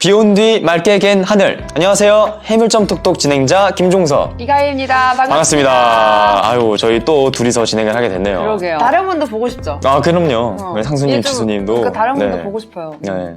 비온 뒤 맑게 갠 하늘. 안녕하세요. 해물점 톡톡 진행자 김종서. 이가희입니다. 반갑습니다. 반갑습니다. 아유, 저희 또 둘이서 진행을 하게 됐네요. 그러게요. 다른 분도 보고 싶죠? 아, 그럼요. 어. 우리 상수님, 지수님도. 그러니까 다른 분도 네. 보고 싶어요. 네.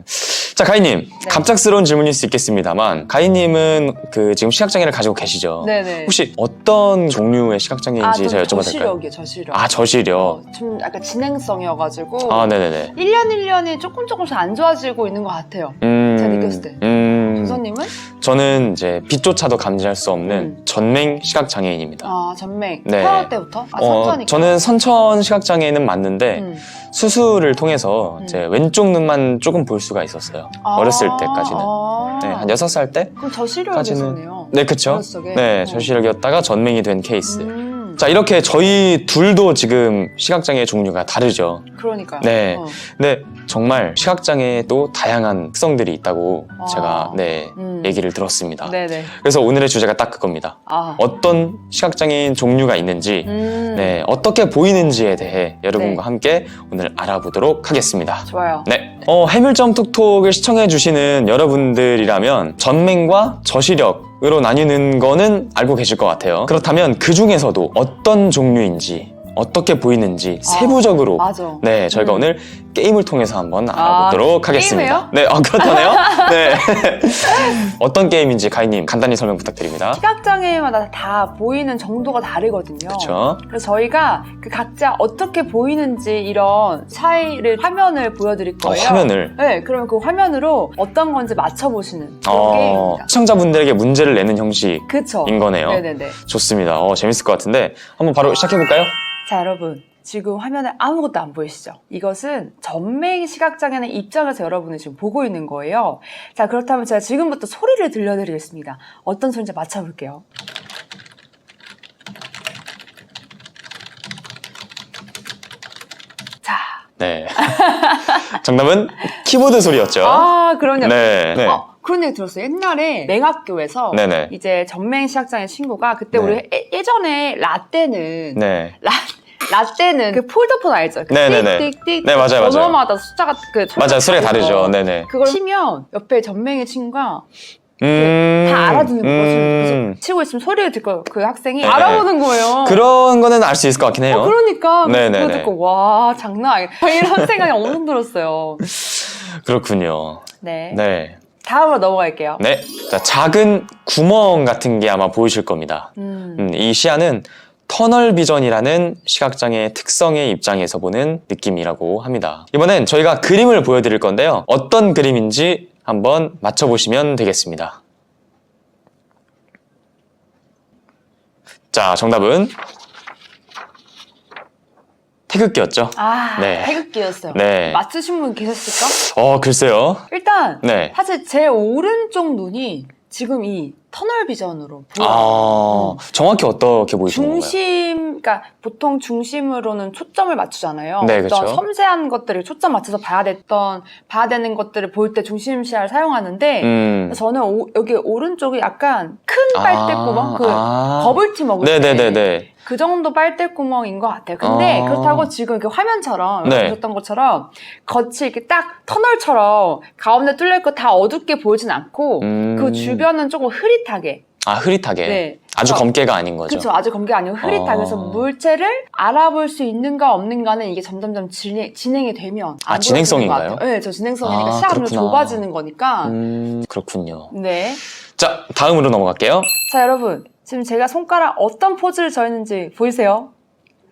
자, 가희님. 갑작스러운 질문일 수 있겠습니다만, 가희님은 그 지금 시각장애를 가지고 계시죠? 네네. 혹시 어떤 종류의 시각장애인지 아, 제가 좀 여쭤봐도 될까요? 저시력이요, 저시력. 아, 저시력. 어, 좀 약간 진행성이어가지고 아, 네네네. 1년 1년이 조금 조금씩 안 좋아지고 있는 것 같아요. 음. 제가 느꼈을 때. 음. 조선님은? 저는 이제 빛조차도 감지할 수 없는 음. 전맹 시각장애인입니다. 아, 전맹. 네. 태어날 때부터? 아, 어, 선천이니까. 저는 선천 시각장애는 맞는데 음. 수술을 통해서 음. 제 왼쪽 눈만 조금 볼 수가 있었어요. 아, 어렸을 때까지는. 아. 네, 한 6살 때? 그럼 저시력이겠네요. 네, 그쵸. 네, 어. 저시력이었다가 전맹이 된 케이스. 음. 자, 이렇게 저희 둘도 지금 시각장애 종류가 다르죠. 그러니까요. 네. 어. 근데 정말 시각장애에도 다양한 특성들이 있다고 아. 제가 네, 음. 얘기를 들었습니다. 네네. 그래서 오늘의 주제가 딱 그겁니다. 아. 어떤 시각장애인 종류가 있는지 음. 네, 어떻게 보이는지에 대해 여러분과 네. 함께 오늘 알아보도록 하겠습니다. 좋아요. 네. 어, 해물점 톡톡을 시청해 주시는 여러분들이라면 전맹과 저시력 으로 나뉘는 거는 알고 계실 것 같아요. 그렇다면 그 중에서도 어떤 종류인지, 어떻게 보이는지 세부적으로 맞아. 네, 저희가 음. 오늘 게임을 통해서 한번 알아보도록 아, 하겠습니다. 게임이에요? 네, 어, 그렇다네요. 네. 어떤 게임인지 가희님 간단히 설명 부탁드립니다. 시각 장애마다 다 보이는 정도가 다르거든요. 그렇죠. 그래서 저희가 그 각자 어떻게 보이는지 이런 차이를 화면을 보여드릴 어, 거예요. 화면을 네, 그러면 그 화면으로 어떤 건지 맞춰보시는 그런 어, 게임입니다. 시청자분들에게 문제를 내는 형식인 그쵸? 거네요. 네네네. 좋습니다. 어, 재밌을 것 같은데 한번 바로 시작해 볼까요? 자, 여러분. 지금 화면에 아무것도 안 보이시죠? 이것은 전맹 시각장애는 입장에서 여러분이 지금 보고 있는 거예요. 자, 그렇다면 제가 지금부터 소리를 들려드리겠습니다. 어떤 소리인지 맞춰볼게요. 자. 네. 정답은 키보드 소리였죠. 아, 그럼요. 네. 네. 어, 그런 얘기 들었어요. 옛날에 맹학교에서 네네. 이제 전맹 시각장애 친구가 그때 네. 우리 예- 예전에 라떼는 네. 라, 라떼는 그 폴더폰 알죠? 그 네네네. 띡띡띡 네, 맞아요, 맞아요. 번호마다 숫자가 그 맞아요. 소리가 다르죠. 네네. 그걸 치면 옆에 전맹의 친구가 음. 다 알아듣는 거예요. 음. 치고 있으면 소리를 듣고 그 학생이 네. 알아보는 거예요. 그런 거는 알 수 있을 것 같긴 해요. 어, 그러니까 네네네. 그거 듣고 와 장난 아니야. 이런 생각이 엄청 들었어요. 그렇군요. 네. 네. 다음으로 넘어갈게요. 네. 자, 작은 구멍 같은 게 아마 보이실 겁니다. 음. 음, 이 시야는 터널 비전이라는 시각장애의 특성의 입장에서 보는 느낌이라고 합니다. 이번엔 저희가 그림을 보여드릴 건데요. 어떤 그림인지 한번 맞춰보시면 되겠습니다. 자, 정답은 태극기였죠? 아, 네. 태극기였어요. 네. 맞추신 분 계셨을까? 어, 글쎄요. 일단 네. 사실 제 오른쪽 눈이 지금 이 터널 비전으로 보여요. 아, 음. 정확히 어떻게 보이시는 건가요? 중심, 그러니까 보통 중심으로는 초점을 맞추잖아요. 네, 어떤 그쵸. 섬세한 것들을 초점 맞춰서 봐야 됐던, 봐야 되는 것들을 볼 때 중심 시야를 사용하는데, 음. 저는 오- 여기 오른쪽이 약간 큰 아, 빨대 구멍, 그 아. 버블티 먹을 때. 네네네네. 그 정도 빨대구멍인 것 같아요. 근데 아. 그렇다고 지금 이렇게 화면처럼 네. 보셨던 것처럼 겉이 이렇게 딱 터널처럼 가운데 뚫려 있고 다 어둡게 보이진 않고 음. 그 주변은 조금 흐릿하게. 아, 흐릿하게. 네. 아주 어, 검게가 아닌 거죠. 그렇죠. 아주 검게 아니고 흐릿하게. 어. 그래서 물체를 알아볼 수 있는가 없는가는 이게 점점점 진행, 진행이 되면. 아, 안 진행성인가요? 네, 저 진행성이니까 아, 시야가. 좁아지는 거니까. 음, 그렇군요. 네. 자, 다음으로 넘어갈게요. 자, 여러분. 지금 제가 손가락 어떤 포즈를 져있는지 보이세요?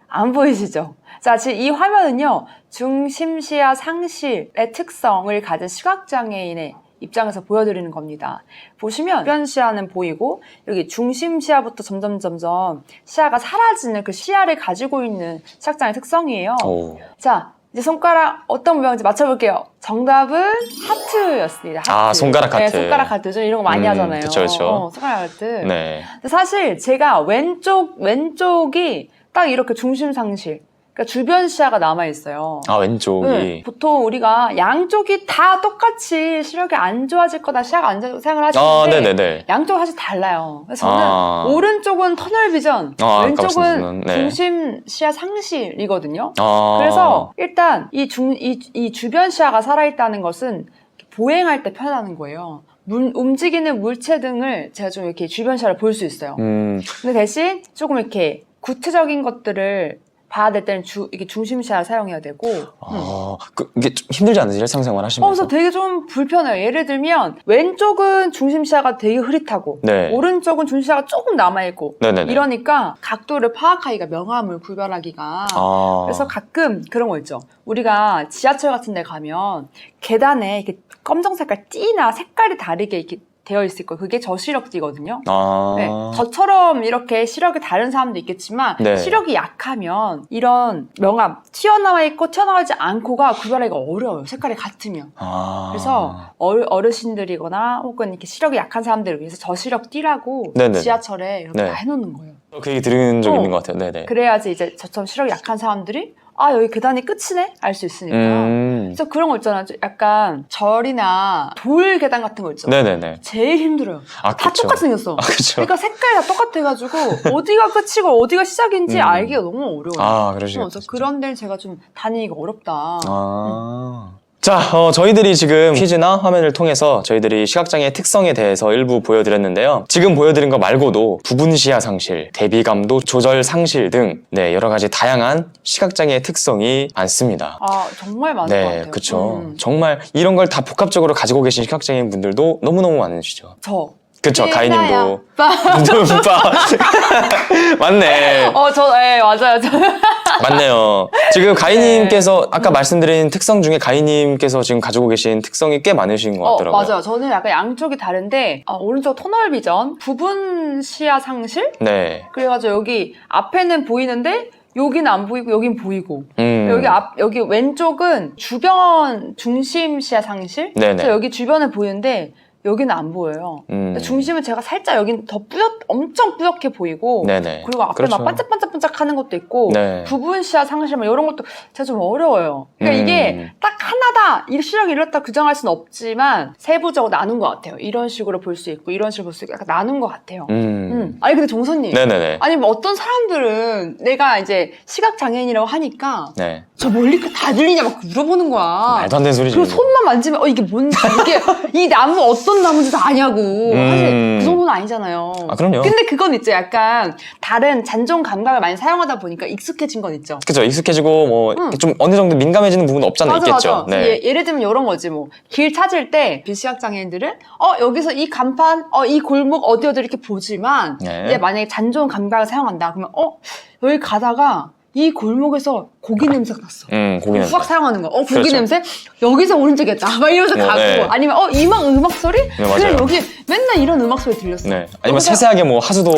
안 보이시죠? 자, 지금 이 화면은요, 중심시야 상실의 특성을 가진 시각장애인의 입장에서 보여드리는 겁니다. 보시면 주변 시야는 보이고 여기 중심 시야부터 점점 점점 시야가 사라지는 그 시야를 가지고 있는 시각장애 특성이에요. 오. 자, 이제 손가락 어떤 모양인지 맞춰볼게요. 정답은 하트였습니다. 하트. 아, 손가락 네, 하트. 손가락 하트. 저 이런 거 많이 음, 하잖아요. 그쵸, 그쵸. 어, 손가락 하트. 네. 근데 사실 제가 왼쪽 왼쪽이 딱 이렇게 중심 상실. 그러니까 주변 시야가 남아 있어요. 아, 왼쪽이. 네, 보통 우리가 양쪽이 다 똑같이 시력이 안 좋아질 거다, 시야가 안 좋아질 생각을 아, 하시는데 네네네. 양쪽 사실 달라요. 그래서 저는 아. 오른쪽은 터널 비전, 아, 아까 왼쪽은 말씀하신, 네. 중심 시야 상실이거든요. 아. 그래서 일단 이 중 이 이 주변 시야가 살아 있다는 것은 보행할 때 편하다는 거예요. 물- 움직이는 물체 등을 제가 좀 이렇게 주변 시야를 볼 수 있어요. 음, 근데 대신 조금 이렇게 구체적인 것들을 봐야 될 때는 주, 이게 중심시야를 사용해야 되고. 음. 아, 그, 이게 좀 힘들지 않으세요? 일상생활 어, 하시면서? 그래서 되게 좀 불편해요. 예를 들면 왼쪽은 중심시야가 되게 흐릿하고 네. 오른쪽은 중심시야가 조금 남아있고 네네네. 이러니까 각도를 파악하기가 명암을 구별하기가 아. 그래서 가끔 그런 거 있죠. 우리가 지하철 같은 데 가면 계단에 이렇게 검정 색깔 띠나 색깔이 다르게 이렇게 되어 있을 거예요. 그게 저시력띠거든요. 아. 네, 저처럼 이렇게 시력이 다른 사람도 있겠지만 네. 시력이 약하면 이런 명암 튀어나와 있고 튀어나오지 않고가 구별하기가 어려워요. 색깔이 같으면. 아. 그래서 어르, 어르신들이거나 혹은 이렇게 시력이 약한 사람들을 위해서 저시력 띠라고 네네. 지하철에 이렇게 네. 다 해놓는 거예요. 그 얘기 들은 적 어. 있는 것 같아요. 네네. 그래야지 이제 저처럼 시력이 약한 사람들이 아 여기 계단이 끝이네 알 수 있으니까. 음. 그래서 그런 거 있잖아요. 좀 약간 절이나 돌 계단 같은 거 있죠. 네네네. 제일 힘들어요. 아, 다 그쵸. 똑같이 생겼어. 아, 그쵸. 그러니까 색깔이 다 똑같아가지고 어디가 끝이고 어디가 시작인지 음. 알기가 너무 어려워요. 아, 그러시겠다. 어, 그래서 그런 데는 제가 좀 다니기가 어렵다. 아. 자, 어, 저희들이 지금 퀴즈나 화면을 통해서 저희들이 시각장애의 특성에 대해서 일부 보여드렸는데요. 지금 보여드린 거 말고도 부분 시야 상실, 대비감도 조절 상실 등, 네, 여러 가지 다양한 시각장애의 특성이 많습니다. 아 정말 많은 것 네, 같아요. 그쵸. 음. 정말 이런 걸 다 복합적으로 가지고 계신 시각장애인 분들도 너무너무 많으시죠. 저. 그쵸, 네, 가희님도. 빠. 오빠. 맞네. 어, 저, 네, 맞아요. 저. 맞네요. 지금 가희님께서 네. 아까 말씀드린 특성 중에 가희님께서 지금 가지고 계신 특성이 꽤 많으신 것 어, 같더라고요. 맞아요. 저는 약간 양쪽이 다른데, 어, 오른쪽 터널 비전, 부분 시야 상실? 네. 그래가지고 여기 앞에는 보이는데, 여기는 안 보이고, 여긴 보이고. 음. 여기 앞, 여기 왼쪽은 주변 중심 시야 상실? 네네. 그래서 여기 주변에 보이는데, 여기는 안 보여요. 음. 중심은 제가 살짝 여긴 더 뿌옇, 엄청 뿌옇게 보이고, 네네. 그리고 앞에 그렇죠. 막 반짝반짝반짝 하는 것도 있고, 네. 부분 시야 상실 뭐 이런 것도 제가 좀 어려워요. 그러니까 음. 이게 딱 하나다, 이 시력이 이렇다 규정할 수는 없지만, 세부적으로 나눈 것 같아요. 이런 식으로 볼 수 있고, 이런 식으로 볼 수 있고, 약간 나눈 것 같아요. 음. 음. 아니, 근데 종선님. 네네네. 아니, 뭐 어떤 사람들은 내가 이제 시각장애인이라고 하니까, 네. 저 멀리 다 들리냐 막 물어보는 거야. 말도 안 되는 소리지. 그리고 손만 만지면 어 이게 뭔지 이게 이 나무 어떤 나무인지도 아냐고 사실 그 정도는 아니잖아요. 아, 그럼요. 근데 그건 있죠. 약간 다른 잔존 감각을 많이 사용하다 보니까 익숙해진 건 있죠. 그죠. 익숙해지고 뭐 음. 좀 어느 정도 민감해지는 부분은 없잖아 맞아 있겠죠. 맞아. 네. 예, 예를 들면 이런 거지 뭐 길 찾을 때 비시각 장애인들은 어 여기서 이 간판 어 이 골목 어디 어디 이렇게 보지만 네. 이제 만약에 잔존 감각을 사용한다 그러면 어 여기 가다가 이 골목에서 고기 냄새가 났어. 음, 고기 냄새. 후각 사용하는 거. 어, 고기 그렇죠. 냄새? 여기서 오른쪽이었다. 막 이러면서 어, 가고. 네. 아니면, 어, 이막 음악 소리? 맞아요. 그래, 여기 맨날 이런 음악 소리 들렸어. 네. 아니면 여기서- 세세하게 뭐 하수도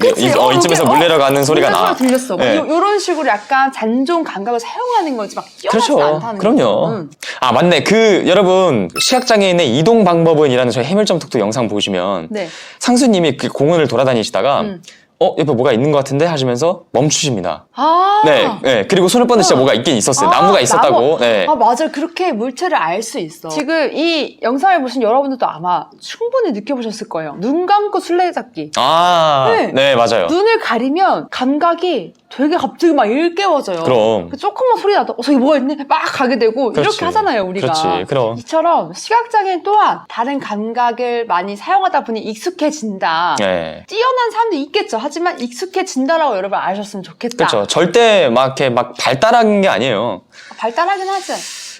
그치? 이, 어, 이쯤에서 여기, 물 내려가는 소리가 물레 나. 소리 들렸어. 네. 요, 런 식으로 약간 잔존 감각을 사용하는 거지. 막 뛰어나지 그렇죠. 않다는 그럼요. 응. 아, 맞네. 그, 여러분, 시각장애인의 이동 방법은 이라는 저희 해밀점 톡톡 영상 보시면 네. 상수님이 그 공원을 돌아다니시다가 음. 어, 옆에 뭐가 있는 것 같은데 하시면서 멈추십니다. 아. 네, 네. 그리고 손을 뻗는데 진짜 뭐가 있긴 있었어요. 아, 나무가 있었다고. 나무. 네. 아, 맞아요. 그렇게 물체를 알 수 있어. 지금 이 영상을 보신 여러분들도 아마 충분히 느껴보셨을 거예요. 눈 감고 술래잡기. 아, 네. 네, 맞아요. 눈을 가리면 감각이 되게 갑자기 막 일깨워져요. 그럼. 그 조금만 소리 나도 어 저기 뭐가 있네 막 가게 되고 그렇지. 이렇게 하잖아요 우리가 그렇지, 그럼. 이처럼 시각장애인 또한 다른 감각을 많이 사용하다 보니 익숙해진다 네. 뛰어난 사람도 있겠죠 하지만 익숙해진다라고 여러분 아셨으면 좋겠다 그렇죠. 절대 막 이렇게 막 발달한 게 아니에요. 발달하긴 하지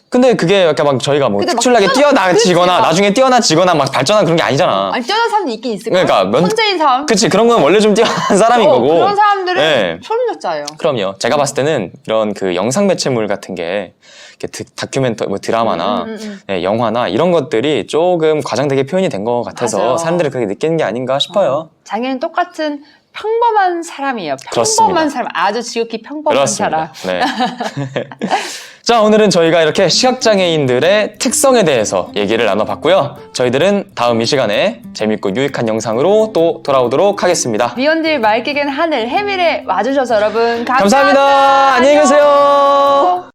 근데 그게 약간 막 저희가 뭐 근데 막 특출나게 뛰어나- 뛰어나지거나 그치, 막. 나중에 뛰어나지거나 막 발전한 그런 게 아니잖아. 아니 뛰어난 사람도 있긴 있을 그러니까 면- 천재인 사람 그치 그런 건 원래 좀 뛰어난 사람인 어, 거고. 그런 사람들은 네. 초능력자예요 그럼요. 제가 봤을 때는 이런 그 영상 매체물 같은 게 이렇게 드- 다큐멘터 뭐 드라마나 음, 음, 음. 네, 영화나 이런 것들이 조금 과장되게 표현이 된 것 같아서 맞아요. 사람들이 그렇게 느끼는 게 아닌가 싶어요. 장애는 똑같은 평범한 사람이에요 평범한 그렇습니다. 사람 아주 지극히 평범한 사람 그렇습니다. 네. 자, 오늘은 저희가 이렇게 시각장애인들의 특성에 대해서 얘기를 나눠봤고요. 저희들은 다음 이 시간에 재밌고 유익한 영상으로 또 돌아오도록 하겠습니다. 미연들 맑게 갠 하늘 해밀에 와주셔서 여러분 감사합니다. 감사합니다. 안녕히 계세요.